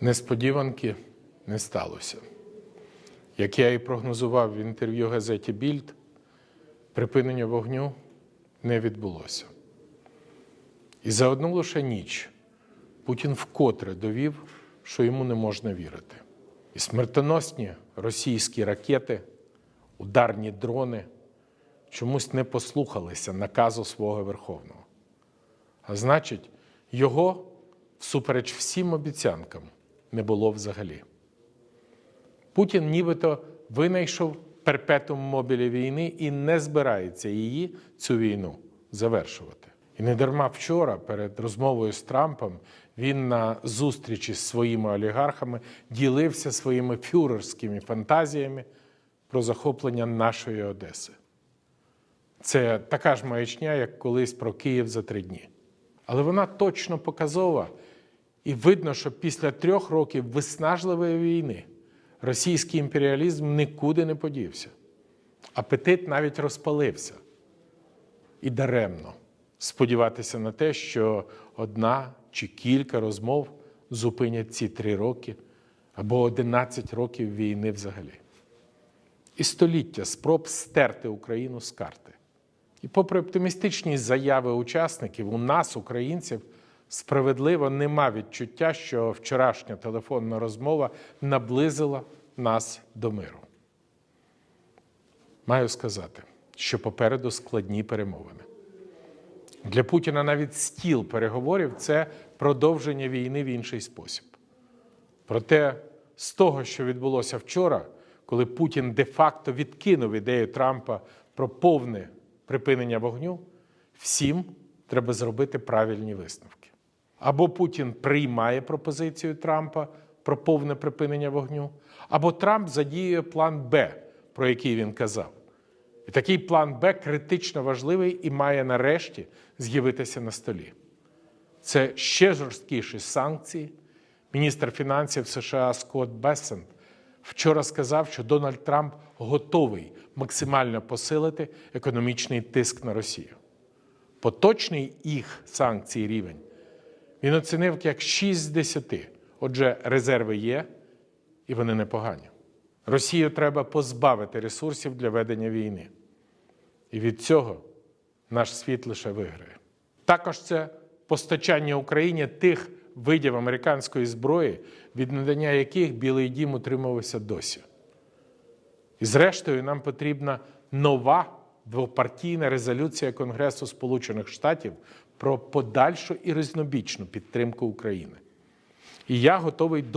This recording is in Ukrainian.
Несподіванки не сталося. Як я і прогнозував в інтерв'ю газеті Більд, припинення вогню не відбулося. І за одну лише ніч Путін вкотре довів, що йому не можна вірити. І смертоносні російські ракети, ударні дрони чомусь не послухалися наказу свого Верховного. А значить, його, всупереч всім обіцянкам, не було взагалі. Путін нібито винайшов перпетум мобілі війни і не збирається її, цю війну, завершувати. І не дарма вчора, перед розмовою з Трампом, він на зустрічі з своїми олігархами ділився своїми фюрерськими фантазіями про захоплення нашої Одеси. Це така ж маячня, як колись про Київ за три дні. Але вона точно показова, і видно, що після трьох років виснажливої війни російський імперіалізм нікуди не подівся. Апетит навіть розпалився. І даремно сподіватися на те, що одна чи кілька розмов зупинять ці три роки або 11 років війни взагалі. І століття спроб стерти Україну з карти. І попри оптимістичні заяви учасників, у нас, українців, справедливо нема відчуття, що вчорашня телефонна розмова наблизила нас до миру. Маю сказати, що попереду складні перемовини. Для Путіна навіть стіл переговорів це продовження війни в інший спосіб. Проте з того, що відбулося вчора, коли Путін де-факто відкинув ідею Трампа про повне припинення вогню, всім треба зробити правильні висновки. Або Путін приймає пропозицію Трампа про повне припинення вогню, або Трамп задіює план Б, про який він казав. І такий план Б критично важливий і має нарешті з'явитися на столі. Це ще жорсткіші санкції. Міністр фінансів США Скотт Бессент вчора сказав, що Дональд Трамп готовий максимально посилити економічний тиск на Росію. Поточний їх санкцій рівень він оцінив як 6 з 10. Отже, резерви є, і вони непогані. Росію треба позбавити ресурсів для ведення війни. І від цього наш світ лише виграє. Також це постачання Україні тих видів американської зброї, від надання яких Білий Дім утримувався досі. І зрештою, нам потрібна нова двопартійна резолюція Конгресу Сполучених Штатів про подальшу і різнобічну підтримку України. І я готовий